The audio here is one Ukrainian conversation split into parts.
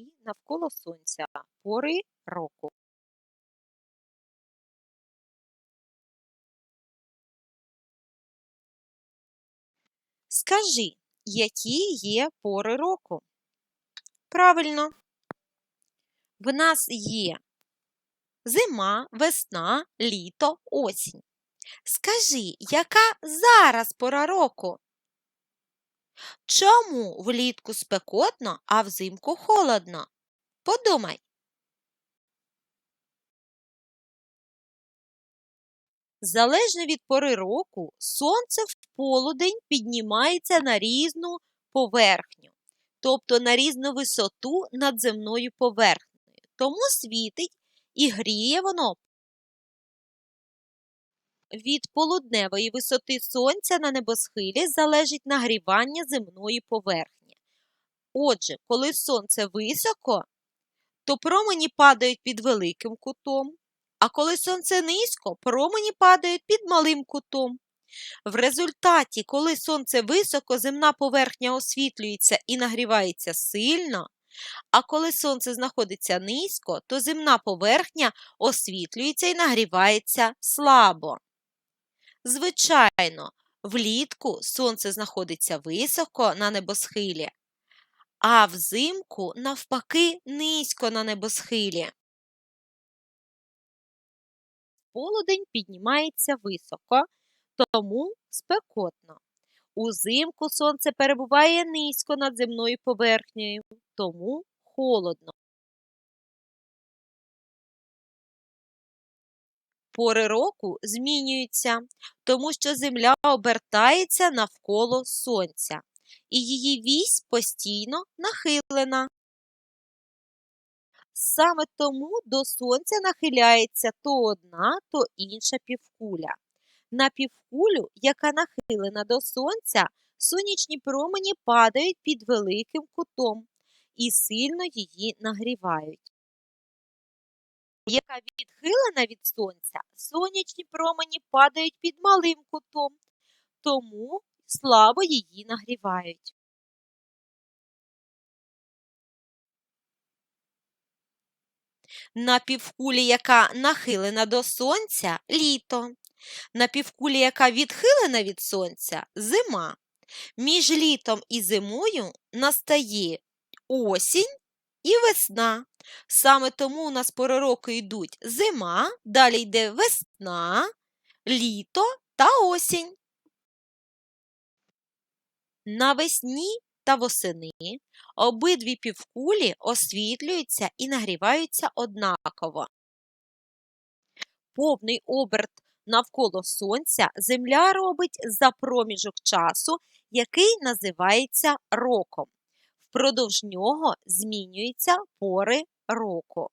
землі навколо сонця пори року. Скажи, які є пори року? Правильно. В нас є зима, весна, літо, осінь. Скажи, яка зараз пора року? Чому влітку спекотно, а взимку холодно? Подумай. Залежно від пори року, сонце в полудень піднімається на різну поверхню, тобто на різну висоту над земною поверхнею. Тому світить і гріє воно від полудневої висоти сонця на небосхилі залежить нагрівання земної поверхні. Отже, коли сонце високо, то промені падають під великим кутом, а коли сонце низько, промені падають під малим кутом. В результаті, коли сонце високо, земна поверхня освітлюється і нагрівається сильно, а коли сонце знаходиться низько, то земна поверхня освітлюється і нагрівається слабо. Звичайно, влітку сонце знаходиться високо на небосхилі, а взимку, навпаки, низько на небосхилі. Полудень піднімається високо, тому спекотно. Узимку сонце перебуває низько над земною поверхнею, тому холодно. Пори року змінюються, тому що Земля обертається навколо Сонця, і її вісь постійно нахилена. Саме тому до Сонця нахиляється то одна, то інша півкуля. На півкулю, яка нахилена до Сонця, сонячні промені падають під великим кутом і сильно її нагрівають яка відхилена від сонця, сонячні промені падають під малим кутом, тому слабо її нагрівають. На півкулі, яка нахилена до сонця літо. На півкулі, яка відхилена від сонця зима. Між літом і зимою настає осінь і весна. Саме тому у нас пори року йдуть зима, далі йде весна, літо та осінь. Навесні та восени обидві півкулі освітлюються і нагріваються однаково. Повний оберт навколо Сонця Земля робить за проміжок часу, який називається роком. Впродовж нього змінюються пори року.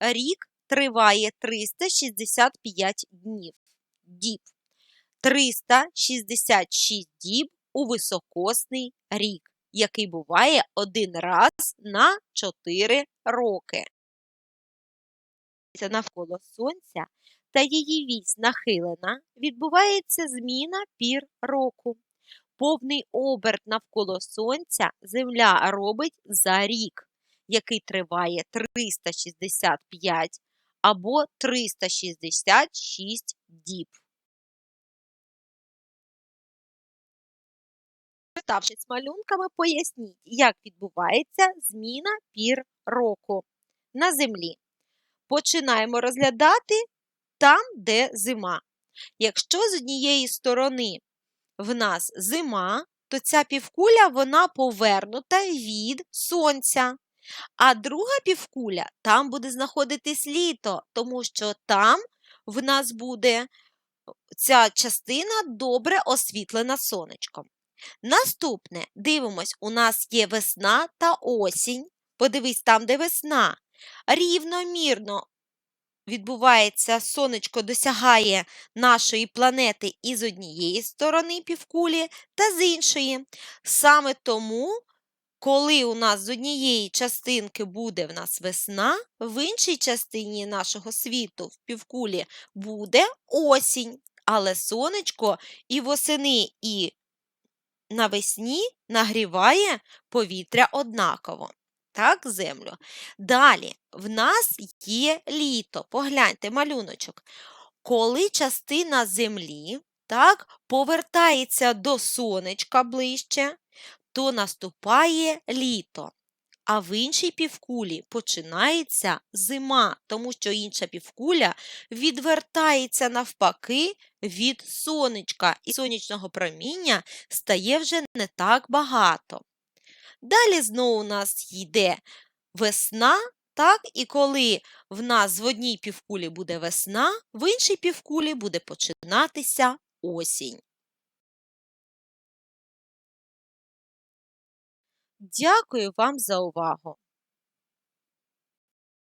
Рік триває 365 днів. Діб. 366 діб у високосний рік, який буває один раз на 4 роки. Навколо Сонця та її вісь нахилена, відбувається зміна пір року. Повний оберт навколо Сонця Земля робить за рік, який триває 365 або 366 діб. Читавшись малюнками, поясніть, як відбувається зміна пір року на Землі. Починаємо розглядати там, де зима. Якщо з однієї сторони в нас зима, то ця півкуля вона повернута від сонця. А друга півкуля там буде знаходитись літо, тому що там в нас буде ця частина добре освітлена сонечком. Наступне, дивимось, у нас є весна та осінь. Подивись, там, де весна. Рівномірно відбувається, сонечко досягає нашої планети із однієї сторони півкулі та з іншої. Саме тому, коли у нас з однієї частинки буде в нас весна, в іншій частині нашого світу в півкулі буде осінь. Але сонечко і восени, і навесні нагріває повітря однаково. Так, землю. Далі в нас є літо. Погляньте, малюночок. Коли частина землі так, повертається до сонечка ближче, то наступає літо. А в іншій півкулі починається зима, тому що інша півкуля відвертається навпаки від сонечка, і сонячного проміння стає вже не так багато. Далі знову у нас йде весна, так, і коли в нас в одній півкулі буде весна, в іншій півкулі буде починатися осінь. Дякую вам за увагу!